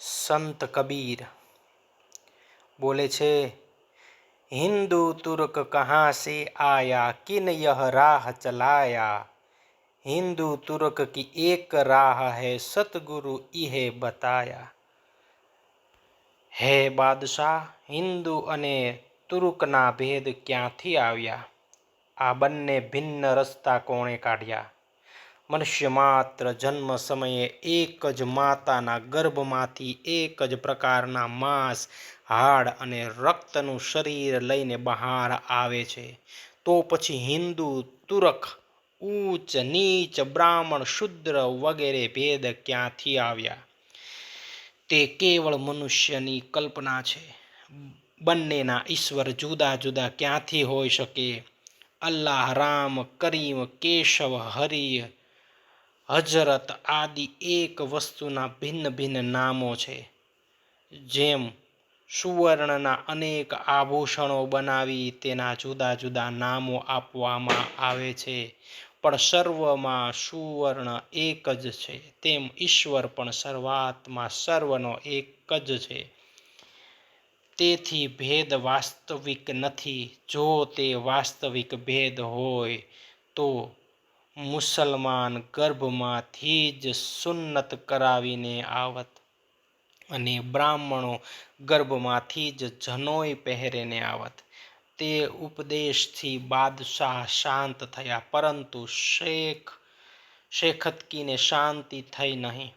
સંત કબીર બોલે છે હિન્દુ તુર્ક કહાં સે આયા કિન યહ રાહ ચલાયા હિન્દુ તુર્ક કી એક રાહ હૈ સતગુરુ ઇહે બતાયા હે બાદશાહ હિન્દુ અને તુર્કના ભેદ ક્યાંથી આવ્યા આ બંને ભિન્ન રસ્તા કોણે કાઢ્યા મનુષ્ય માત્ર જન્મ સમયે એક જ માતાના ગર્ભમાંથી એક જ પ્રકારના માંસ, હાડ અને રક્તનું શરીર લઈને બહાર આવે છે. તો પછી હિન્દુ તુરક ઊંચ નીચ, બ્રાહ્મણ, શુદ્ર વગેરે ભેદ ક્યાંથી આવ્યા? તે કેવળ મનુષ્યની કલ્પના છે. બંનેના ઈશ્વર જુદા જુદા ક્યાંથી હોઈ શકે? અલ્લાહ રામ, કરીમ, કેશવ, હરિ હજરત આદિ એક વસ્તુના ભિન્ન ભિન્ન નામો છે, જેમ સુવર્ણના અનેક આભૂષણો બનાવી તેના જુદા જુદા નામો આપવામાં આવે છે, પણ સર્વમાં સુવર્ણ એક જ છે. તેમ ઈશ્વર પણ સર્વાત્મા સર્વનો એક જ છે. તેથી ભેદ વાસ્તવિક નથી. જો તે વાસ્તવિક ભેદ હોય, તો મુસલમાન ગર્ભમાંથી જ સુન્નત કરાવીને આવત અને બ્રાહ્મણો ગર્ભમાંથી જ જનોય પહેરેને આવત. તે ઉપદેશથી બાદશાહ શાંત થયા, પરંતુ શેખ, શેખતકીને શાંતિ થઈ નહીં.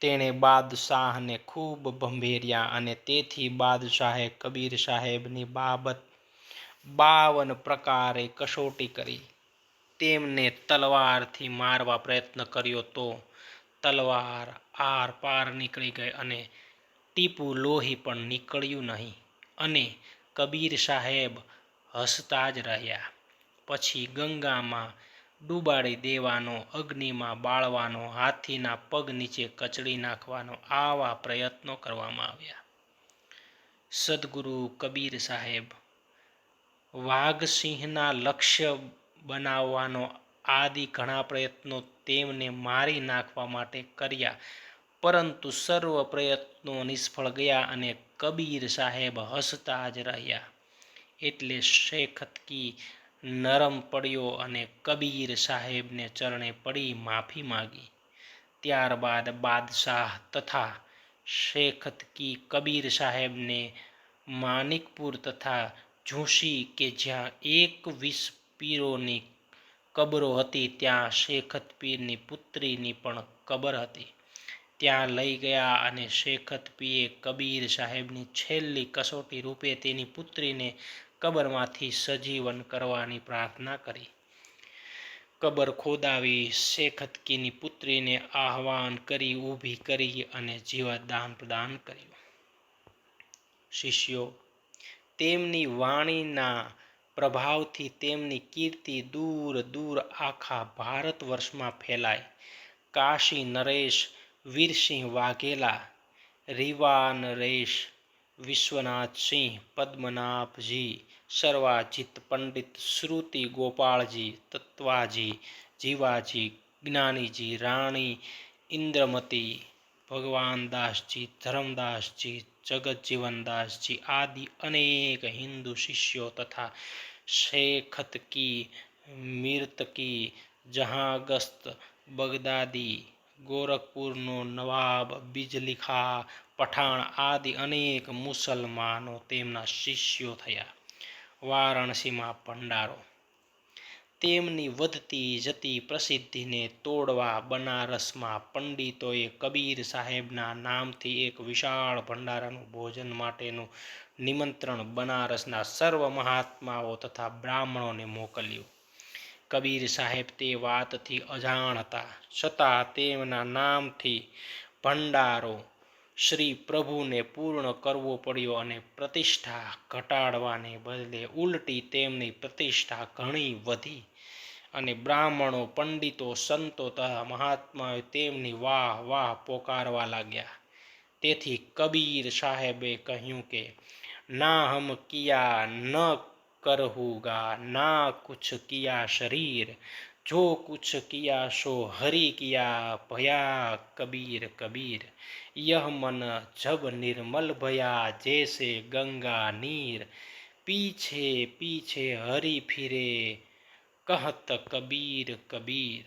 તેણે બાદશાહને ખૂબ ભંભેર્યા અને તેથી બાદશાહે કબીર સાહેબની બાબત બાવન પ્રકારે કસોટી કરી. તેમને તલવારથી મારવા પ્રયત્ન કર્યો તો તલવાર આર પાર નીકળી ગઈ અને ટીપુ લોહી પણ નીકળ્યું નહીં અને કબીર સાહેબ હસતા જ રહ્યા. પછી ગંગામાં ડૂબાડી દેવાનો, અગ્નિમાં બાળવાનો, હાથીના પગ નીચે કચડી નાખવાનો આવા પ્રયત્નો કરવામાં આવ્યા. સદગુરુ કબીર સાહેબ વાઘસિંહના લક્ષ્ય બનાવવાનો આદિ ઘણા પ્રયત્નો તેમને મારી નાખવા માટે કર્યા. પરંતુ સર્વ પ્રયત્નો નિષ્ફળ ગયા અને કબીર સાહેબ હસતા જ રહ્યા. એટલે શેખતકી નરમ પડ્યો અને કબીર સાહેબને ચરણે પડી માફી માગી. ત્યારબાદ બાદશાહ તથા શેખતકી કબીર સાહેબને માનિકપુર તથા ઝૂંસી કે જ્યાં એકવીસ પીરોની કબરો હતી, ત્યાં શેખત પીરની પુત્રીની પણ કબર હતી. ત્યાં લઈ ગયા અને શેખત પીએ કબીર સાહેબની છેલ્લી કસોટી રૂપે તેની પુત્રીને કબરમાંથી સજીવન કરવાની પ્રાર્થના કરી. કબર ખોદાવી શેખતકીની પુત્રીને આહવાન કરી, ઊભી કરી અને જીવતદાન પ્રદાન કર્યું. શિષ્યો, તેમની વાણીના પ્રભાવથી તેમની કીર્તિ દૂર દૂર આખા ભારત વર્ષમાં ફેલાય. કાશી નરેશ, વીરસિંહ વાઘેલા રીવા નરેશ વિશ્વનાથસિંહ પદ્મનાભજી, સર્વાજીત પંડિત શ્રુતિ ગોપાળજી, તત્વાજી, જીવાજી, જ્ઞાનીજી, રાણી, ઇન્દ્રમતી ભગવાનદાસજી ધરમદાસજી જગતજીવનદાસજી આદિ અનેક હિન્દુ શિષ્યો તથા શેખતકી મીરતકી જહાંગસ્ત, બગદાદી, ગોરખપુરનો નવાબ, બિજલીખા, પઠાણ આદિ અનેક મુસલમાનો તેમના શિષ્યો થયા. વારાણસીમાં ભંડારો તેમની વધતી જતી પ્રસિદ્ધિને તોડવા બનારસમાં પંડિતોએ કબીર સાહેબના નામથી એક વિશાળ ભંડારાનું ભોજન માટેનું નિમંત્રણ બનારસના સર્વ મહાત્માઓ તથા બ્રાહ્મણોને મોકલ્યું. કબીર સાહેબ તે વાતથી અજાણ હતા, છતાં તેમના નામથી ભંડારો શ્રી પ્રભુને પૂર્ણ કરવો પડ્યો અને પ્રતિષ્ઠા ઘટાડવાને બદલે ઉલટી તેમની પ્રતિષ્ઠા ઘણી વધી અને બ્રાહ્મણો, પંડિતો, સંતો તથા મહાત્માઓ તેમની વાહ વાહ પોકારવા લાગ્યા. તેથી કબીર સાહેબે કહ્યું કે, ના હમ કિયા ન કરહુગા, ના કુછ કિયા શરીર जो कुछ किया सो हरि किया भया कबीर कबीर यह मन जब निर्मल भया जैसे गंगा नीर पीछे पीछे हरि फिरे कहत कबीर कबीर